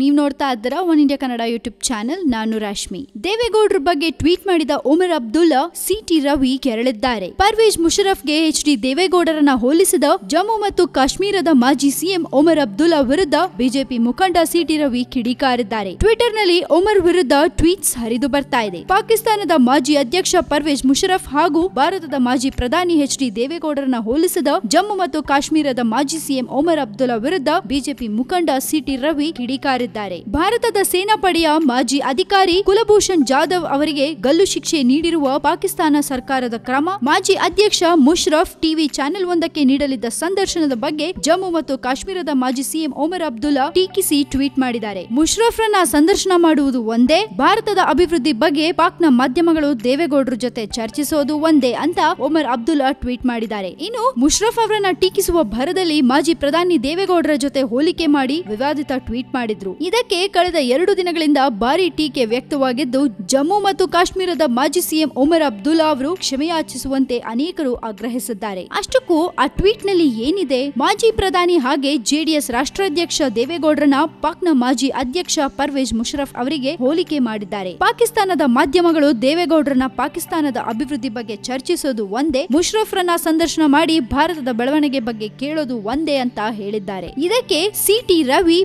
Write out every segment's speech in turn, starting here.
ನೀವ್ ನೋಡ್ತಾ ಇದ್ದೀರಾ one India Kannada YouTube channel ನಾನು ರಾಶ್ಮಿ. ದೇವೇಗೌಡರ ಬಗ್ಗೆ ಟ್ವೀಟ್ ಮಾಡಿದ ಒಮರ್ ಅಬ್ದುಲ್ಲಾ ಸಿಟಿ ರವಿ ಕೆರಳಿದ್ದಾರೆ. ಪರ್ವೇಜ್ ಮುಷರಫ್ಗೆ ಎಚ್ ಡಿ ದೇವೇಗೌಡರನ್ನ ಹೋಲಿಸಿದ ಜಮ್ಮು ಮತ್ತು ಕಾಶ್ಮೀರದ ಮಾಜಿ ಸಿಎಂ ಒಮರ್ ಅಬ್ದುಲ್ಲಾ ವಿರುದ್ಧ ಬಿಜೆಪಿ ಮುಖಂಡ ಸಿಟಿ ರವಿ ಕಿಡಿಕಾರಿದ್ದಾರೆ. ಟ್ವಿಟರ್ನಲ್ಲಿ ಒಮರ್ ವಿರುದ್ಧ ಟ್ವೀಟ್ಸ್ ಹರಿದು ಬರ್ತಾ ಇದೆ. ಪಾಕಿಸ್ತಾನದ ಮಾಜಿ ಅಧ್ಯಕ್ಷ ಪರ್ವೇಜ್ ಮುಷರಫ್ ಹಾಗೂ ಭಾರತದ ಮಾಜಿ ಪ್ರಧಾನಿ ಎಚ್ ಡಿ ದೇವೇಗೌಡರನ್ನ ಹೋಲಿಸಿದ ಜಮ್ಮು ಮತ್ತು ಕಾಶ್ಮೀರದ ಮಾಜಿ ಸಿಎಂ ಒಮರ್ ಅಬ್ದುಲ್ಲಾ ವಿರುದ್ಧ ಬಿಜೆಪಿ ಮುಖಂಡ ಸಿಟಿ ರವಿ ಕಿಡಿಕಾರಿದ್ದಾರೆ ಭಾರತದ ಸೇನಾಪಡೆಯ ಮಾಜಿ ಅಧಿಕಾರಿ ಕುಲಭೂಷಣ್ ಜಾಧವ್ ಅವರಿಗೆ ಗಲ್ಲು ಶಿಕ್ಷೆ ನೀಡಿರುವ ಪಾಕಿಸ್ತಾನ ಸರ್ಕಾರದ ಕ್ರಮ, ಮಾಜಿ ಅಧ್ಯಕ್ಷ ಮುಷ್ರಫ್ ಟಿವಿ ಚಾನೆಲ್ ಒಂದಕ್ಕೆ ನೀಡಲಿದ್ದ ಸಂದರ್ಶನದ ಬಗ್ಗೆ ಜಮ್ಮು ಮತ್ತು ಕಾಶ್ಮೀರದ ಮಾಜಿ ಸಿಎಂ ಒಮರ್ ಅಬ್ದುಲ್ಲಾ ಟೀಕಿಸಿ ಟ್ವೀಟ್ ಮಾಡಿದ್ದಾರೆ. ಮುಷ್ರಫ್ರನ್ನ ಸಂದರ್ಶನ ಮಾಡುವುದು ಒಂದೇ, ಭಾರತದ ಅಭಿವೃದ್ಧಿ ಬಗ್ಗೆ ಪಾಕ್ನ ಮಾಧ್ಯಮಗಳು ದೇವೇಗೌಡರ ಜೊತೆ ಚರ್ಚಿಸೋದು ಒಂದೇ ಅಂತ ಒಮರ್ ಅಬ್ದುಲ್ಲಾ ಟ್ವೀಟ್ ಮಾಡಿದ್ದಾರೆ. ಇನ್ನು ಮುಷ್ರಫ್ ಅವರನ್ನ ಟೀಕಿಸುವ ಭರದಲ್ಲಿ ಮಾಜಿ ಪ್ರಧಾನಿ ದೇವೇಗೌಡರ ಜೊತೆ ಹೋಲಿಕೆ ಮಾಡಿ ವಿವಾದಿತ ಟ್ವೀಟ್ ಮಾಡಿದ್ರು. ಇದಕ್ಕೆ ಕಳೆದ ಎರಡು ದಿನಗಳಿಂದ ಭಾರಿ ಟೀಕೆ ವ್ಯಕ್ತವಾಗಿದ್ದು, ಜಮ್ಮು ಮತ್ತು ಕಾಶ್ಮೀರದ ಮಾಜಿ ಸಿಎಂ ಒಮರ್ ಅಬ್ದುಲ್ಲಾ ಅವರು ಕ್ಷಮೆಯಾಚಿಸುವಂತೆ ಅನೇಕರು ಆಗ್ರಹಿಸಿದ್ದಾರೆ. ಅಷ್ಟಕ್ಕೂ ಆ ಟ್ವೀಟ್ನಲ್ಲಿ ಏನಿದೆ? ಮಾಜಿ ಪ್ರಧಾನಿ ಹಾಗೆ ಜೆಡಿಎಸ್ ರಾಷ್ಟ್ರಾಧ್ಯಕ್ಷ ದೇವೇಗೌಡರನ್ನ ಪಾಕ್ನ ಮಾಜಿ ಅಧ್ಯಕ್ಷ ಪರ್ವೇಜ್ ಮುಷರಫ್ ಅವರಿಗೆ ಹೋಲಿಕೆ ಮಾಡಿದ್ದಾರೆ. ಪಾಕಿಸ್ತಾನದ ಮಾಧ್ಯಮಗಳು ದೇವೇಗೌಡರನ್ನ ಪಾಕಿಸ್ತಾನದ ಅಭಿವೃದ್ಧಿ ಬಗ್ಗೆ ಚರ್ಚಿಸೋದು ಒಂದೇ, ಮುಷರಫ್ರನ್ನ ಸಂದರ್ಶನ ಮಾಡಿ ಭಾರತದ ಬೆಳವಣಿಗೆ ಬಗ್ಗೆ ಕೇಳೋದು ಒಂದೇ ಅಂತ ಹೇಳಿದ್ದಾರೆ. ಇದಕ್ಕೆ ಸಿಟಿ ರವಿ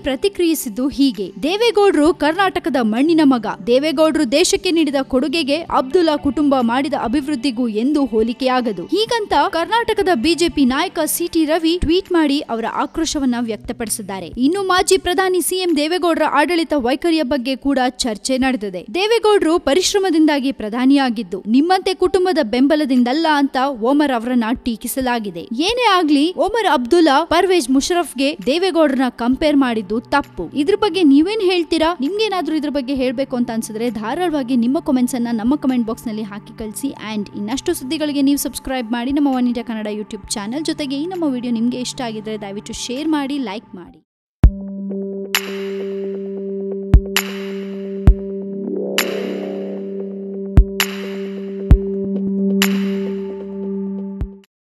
ಪ್ರತಿಕ್ರಿಯಿಸಿದ್ದು ಹೀಗೆ. ದೇವೇಗೌಡರು ಕರ್ನಾಟಕದ ಮಣ್ಣಿನ ಮಗ. ದೇವೇಗೌಡರು ದೇಶಕ್ಕೆ ನೀಡಿದ ಕೊಡುಗೆಗೆ ಅಬ್ದುಲ್ಲಾ ಕುಟುಂಬ ಮಾಡಿದ ಅಭಿವೃದ್ಧಿಗೂ ಎಂದು ಹೋಲಿಕೆಯಾಗದು. ಹೀಗಂತ ಕರ್ನಾಟಕದ ಬಿಜೆಪಿ ನಾಯಕ ಸಿಟಿ ರವಿ ಟ್ವೀಟ್ ಮಾಡಿ ಅವರ ಆಕ್ರೋಶವನ್ನ ವ್ಯಕ್ತಪಡಿಸಿದ್ದಾರೆ. ಇನ್ನು ಮಾಜಿ ಪ್ರಧಾನಿ ಸಿಎಂ ದೇವೇಗೌಡರ ಆಡಳಿತ ವೈಖರಿಯ ಬಗ್ಗೆ ಕೂಡ ಚರ್ಚೆ ನಡೆದಿದೆ. ದೇವೇಗೌಡರು ಪರಿಶ್ರಮದಿಂದಾಗಿ ಪ್ರಧಾನಿಯಾಗಿದ್ದು, ನಿಮ್ಮಂತೆ ಕುಟುಂಬದ ಬೆಂಬಲದಿಂದಲ್ಲ ಅಂತ ಓಮರ್ ಅವರನ್ನ ಟೀಕಿಸಲಾಗಿದೆ. ಏನೇ ಆಗ್ಲಿ ಓಮರ್ ಅಬ್ದುಲ್ಲಾ ಪರ್ವೇಜ್ ಮುಷರಫ್ಗೆ ದೇವೇಗೌಡರನ್ನ ಕಂಪೇರ್ ಮಾಡಿದ್ದು ತಪ್ಪು. ಇದ್ರ ಬಗ್ಗೆ ನೀವೇನ್ ಹೇಳ್ತೀರಾ? ನಿಮ್ಗೇನಾದ್ರೂ ಇದ್ರ ಬಗ್ಗೆ ಹೇಳಬೇಕು ಅಂತ ಅನ್ಸಿದ್ರೆ ಧಾರಾಳವಾಗಿ ನಿಮ್ಮ ಕಮೆಂಟ್ಸ್ ಅನ್ನ ನಮ್ಮ ಕಮೆಂಟ್ ಬಾಕ್ಸ್ನಲ್ಲಿ ಹಾಕಿ ಕಳಿಸಿ. ಅಂಡ್ ಇನ್ನಷ್ಟು ಸುದ್ದಿಗಳಿಗೆ ನೀವು ಸಬ್ಸ್ಕ್ರೈಬ್ ಮಾಡಿ ನಮ್ಮ one India Kannada YouTube channel ಜೊತೆಗೆ ಈ ನಮ್ಮ ವಿಡಿಯೋ ನಿಮ್ಗೆ ಇಷ್ಟ ಆಗಿದ್ರೆ ದಯವಿಟ್ಟು ಶೇರ್ ಮಾಡಿ ಲೈಕ್ ಮಾಡಿ.